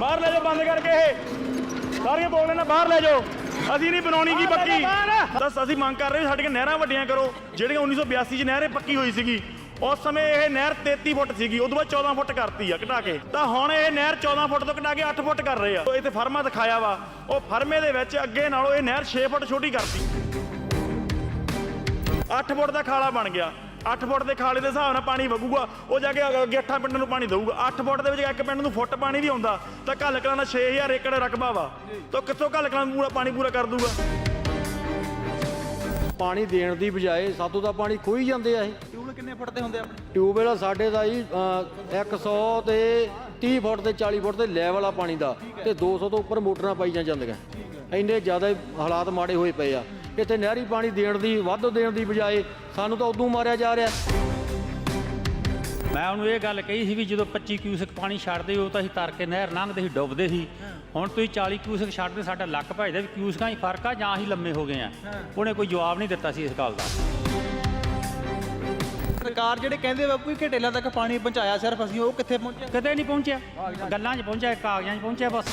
ਬਾਹਰ ਲੈ ਜਾਓ ਬੰਦ ਕਰਕੇ ਇਹ। ਸਾਰੀਆਂ ਬੋਲਣੇ ਨਾ ਬਾਹਰ ਲੈ ਜਾਓ। ਅਸੀਂ ਨਹੀਂ ਬਣਾਉਣੀ ਕੀ ਪੱਕੀ। ਦੱਸ ਅਸੀਂ ਮੰਗ ਕਰ ਰਹੇ ਹਾਂ ਸਾਡੀਆਂ ਨਹਿਰਾਂ ਵੱਡੀਆਂ ਕਰੋ। ਜਿਹੜੀਆਂ 1982 ਚ ਨਹਿਰ ਪੱਕੀ ਹੋਈ ਸੀਗੀ। ਉਸ ਸਮੇਂ ਇਹ ਨਹਿਰ 33 ਫੁੱਟ ਸੀਗੀ ਉਦੋਂ ਬਾਅਦ 14 ਫੁੱਟ ਕਰਤੀ ਆ ਘਟਾ ਕੇ। ਤਾਂ ਹੁਣ ਇਹ ਨਹਿਰ 14 ਫੁੱਟ ਤੋਂ ਘਟਾ ਕੇ 8 ਫੁੱਟ ਕਰ ਰਹੇ ਆ। ਉਹ ਇੱਥੇ ਫਰਮਾ ਦਿਖਾਇਆ ਵਾ। ਉਹ ਫਰਮੇ ਦੇ ਵਿੱਚ ਅੱਗੇ ਨਾਲੋਂ ਇਹ ਨਹਿਰ 6 ਫੁੱਟ ਛੋਟੀ ਕਰਤੀ। 8 ਫੁੱਟ ਦਾ ਖਾਲਾ ਬਣ ਗਿਆ। 8 ਫੁੱਟ ਦੇ ਖਾਲੇ ਦੇ ਹਿਸਾਬ ਨਾਲ ਪਾਣੀ ਵਗੂਗਾ ਉਹ ਜਾ ਕੇ ਅੱਗੇ 8 ਪਿੰਡ ਨੂੰ ਪਾਣੀ ਦਊਗਾ। 8 ਫੁੱਟ ਦੇ ਵਿੱਚ ਇੱਕ ਪਿੰਡ ਨੂੰ ਫੁੱਟ ਪਾਣੀ ਵੀ ਆਉਂਦਾ ਤਾਂ ਘੱਲ ਕਲਾਂ ਦਾ 6000 ਏਕੜ ਰਕਬਾ ਵਾ। ਤਾਂ ਕਿੱਥੋਂ ਘੱਲ ਕਲਾਂ ਪੂਰਾ ਪਾਣੀ ਪੂਰਾ ਕਰ ਦੂਗਾ? ਪਾਣੀ ਦੇਣ ਦੀ ਬਜਾਏ ਸਾਤੋਂ ਦਾ ਪਾਣੀ ਖੋਈ ਜਾਂਦੇ ਆ ਇਹ। ਟਿਊਬਲ ਕਿੰਨੇ ਫੁੱਟ ਤੇ ਹੁੰਦੇ ਆਪਣੇ? ਟਿਊਬਵੈਲ ਸਾਡੇ ਦਾ ਜੀ ਅ, 100 ਤੇ 30 ਫੁੱਟ ਤੇ 40 ਫੁੱਟ ਤੇ ਲੈਵਲ ਆ ਪਾਣੀ ਦਾ ਤੇ 200 ਤੋਂ ਉੱਪਰ ਮੋਟਰਾਂ ਪਾਈਆਂ ਜਾਂਦੀਆਂ। ਇੰਨੇ ਜ਼ਿਆਦਾ ਹਾਲਾਤ ਮਾੜੇ ਹੋਏ ਪਏ ਆ। ਇੱਥੇ ਨਹਿਰੀ ਪਾਣੀ ਦੇਣ ਦੀ ਵੱਧ ਦੇਣ ਦੀ ਬਜਾਏ ਸਾਨੂੰ ਤਾਂ ਉਦੋਂ ਮਾਰਿਆ ਜਾ ਰਿਹਾ। ਮੈਂ ਉਹਨੂੰ ਇਹ ਗੱਲ ਕਹੀ ਸੀ ਵੀ ਜਦੋਂ 25 ਕਿਊਸਕ ਪਾਣੀ ਛੱਡਦੇ ਹੋ ਤਾਂ ਅਸੀਂ ਤਰ ਕੇ ਨਹਿਰ ਲੰਘਦੇ ਸੀ ਡੁੱਬਦੇ ਸੀ। ਹੁਣ ਤੁਸੀਂ 40 ਕਿਊਸਕ ਛੱਡਦੇ ਸਾਡਾ ਲੱਕ ਭਜਦਾ ਵੀ ਕਿਊਸਕਾਂ ਹੀ ਫ਼ਰਕ ਆ ਜਾਂ ਅਸੀਂ ਲੰਮੇ ਹੋ ਗਏ ਆ। ਉਹਨੇ ਕੋਈ ਜਵਾਬ ਨਹੀਂ ਦਿੱਤਾ ਸੀ ਇਸ ਗੱਲ ਦਾ। ਸਰਕਾਰ ਜਿਹੜੇ ਕਹਿੰਦੇ ਬਾਪੂ ਕਿ ਢੇਲਾਂ ਤੱਕ ਪਾਣੀ ਪਹੁੰਚਾਇਆ ਸਿਰਫ ਅਸੀਂ ਉਹ ਕਿੱਥੇ ਪਹੁੰਚੇ ਕਦੇ ਨਹੀਂ ਪਹੁੰਚਿਆ। ਗੱਲਾਂ 'ਚ ਪਹੁੰਚਿਆ ਕਾਗਜ਼ਾਂ 'ਚ ਪਹੁੰਚਿਆ ਬਸ।